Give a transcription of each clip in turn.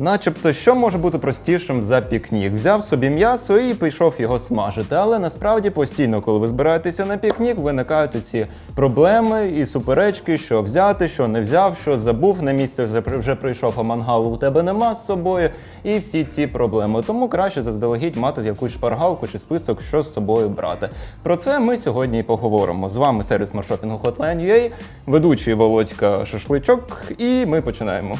Начебто, що може бути простішим за пікнік? Взяв собі м'ясо і пішов його смажити. Але насправді постійно, коли ви збираєтеся на пікнік, виникають ці проблеми і суперечки, що взяти, що не взяв, що забув на місце вже, вже прийшов, а мангалу у тебе нема з собою. І всі ці проблеми. Тому краще заздалегідь мати якусь шпаргалку чи список, що з собою брати. Про це ми сьогодні і поговоримо. З вами сервіс маршопінгу Hotline.ua, ведучий Володька Шашличок, і ми починаємо.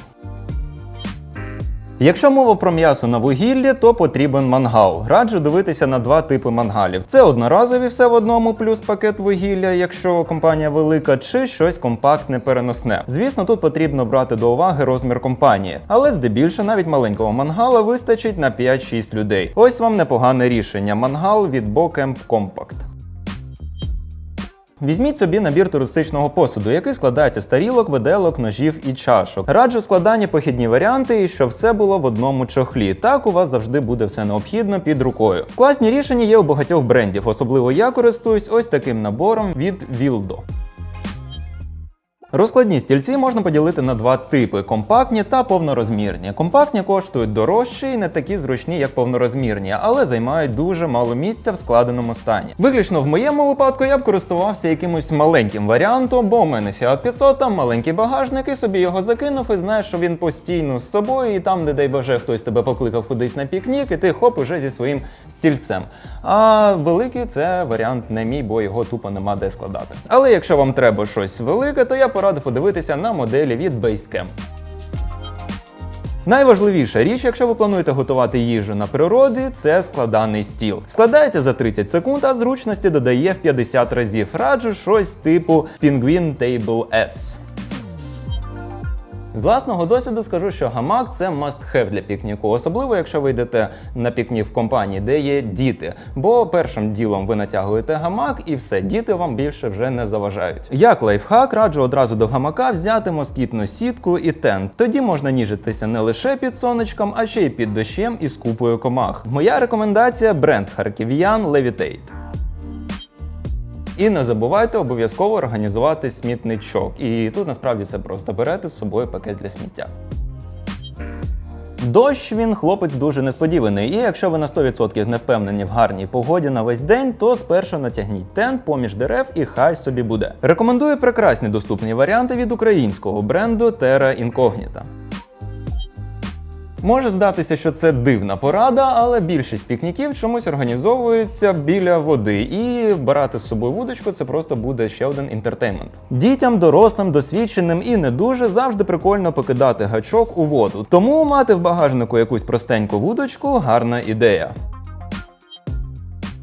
Якщо мова про м'ясо на вугіллі, то потрібен мангал. Раджу дивитися на два типи мангалів: це одноразові все в одному, плюс пакет вугілля, якщо компанія велика, чи щось компактне переносне. Звісно, тут потрібно брати до уваги розмір компанії, але здебільшого навіть маленького мангала вистачить на 5-6 людей. Ось вам непогане рішення: мангал від Bocamp Compact. Візьміть собі набір туристичного посуду, який складається з тарілок, виделок, ножів і чашок. Раджу складання похідні варіанти, і щоб все було в одному чохлі. Так у вас завжди буде все необхідно під рукою. Класні рішення є у багатьох брендів, особливо я користуюсь ось таким набором від Wildo. Розкладні стільці можна поділити на два типи: компактні та повнорозмірні. Компактні коштують дорожче і не такі зручні, як повнорозмірні, але займають дуже мало місця в складеному стані. Виключно в моєму випадку я б користувався якимось маленьким варіантом, бо у мене Fiat 500, там маленький багажник, і собі його закинув, і знаєш, що він постійно з собою, і там, не дай Боже, хтось тебе покликав кудись на пікнік, і ти хоп, уже зі своїм стільцем. А великий це варіант не мій, бо його тупо нема де складати. Але якщо вам треба щось велике, то я порадив подивитися на моделі від Basecamp. Найважливіша річ, якщо ви плануєте готувати їжу на природі, це складаний стіл. Складається за 30 секунд, а зручності додає в 50 разів. Раджу щось типу Penguin Table S. З власного досвіду скажу, що гамак це must-have для пікніку, особливо якщо ви йдете на пікнік в компанії, де є діти. Бо першим ділом ви натягуєте гамак і все, діти вам більше вже не заважають. Як лайфхак, раджу одразу до гамака взяти москітну сітку і тент. Тоді можна ніжитися не лише під сонечком, а ще й під дощем і з купою комах. Моя рекомендація бренд харків'ян Levitate. І не забувайте обов'язково організувати смітничок. І тут насправді все просто берете з собою пакет для сміття. Дощ він хлопець дуже несподіваний, і якщо ви на 100% не впевнені в гарній погоді на весь день, то спершу натягніть тент поміж дерев і хай собі буде. Рекомендую прекрасні доступні варіанти від українського бренду Terra Incognita. Може здатися, що це дивна порада, але більшість пікніків чомусь організовуються біля води, і брати з собою вудочку це просто буде ще один інтертеймент. Дітям, дорослим, досвідченим і не дуже завжди прикольно покидати гачок у воду. Тому мати в багажнику якусь простеньку вудочку гарна ідея.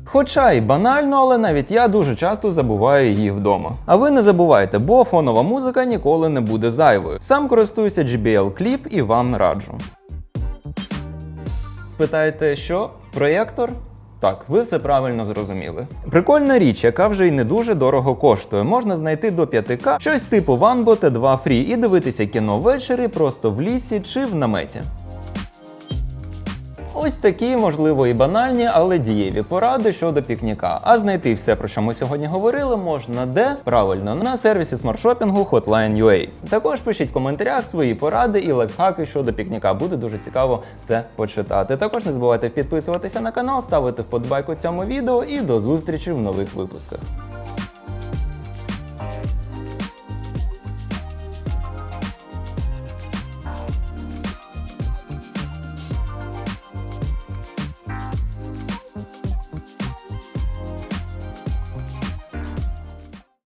Хоча й банально, але навіть я дуже часто забуваю її вдома. А ви не забувайте, бо фонова музика ніколи не буде зайвою. Сам користуюся JBL Clip і вам раджу. Спитаєте, що? Проєктор? Так, ви все правильно зрозуміли. Прикольна річ, яка вже й не дуже дорого коштує. Можна знайти до 5К щось типу Vanbo T2 Free і дивитися кіно ввечері просто в лісі чи в наметі. Ось такі, можливо, і банальні, але дієві поради щодо пікніка. А знайти все, про що ми сьогодні говорили, можна де правильно на сервісі смартшопінгу Hotline.ua. Також пишіть в коментарях свої поради і лайфхаки щодо пікніка. Буде дуже цікаво це почитати. Також не забувайте підписуватися на канал, ставити вподобайку цьому відео і до зустрічі в нових випусках.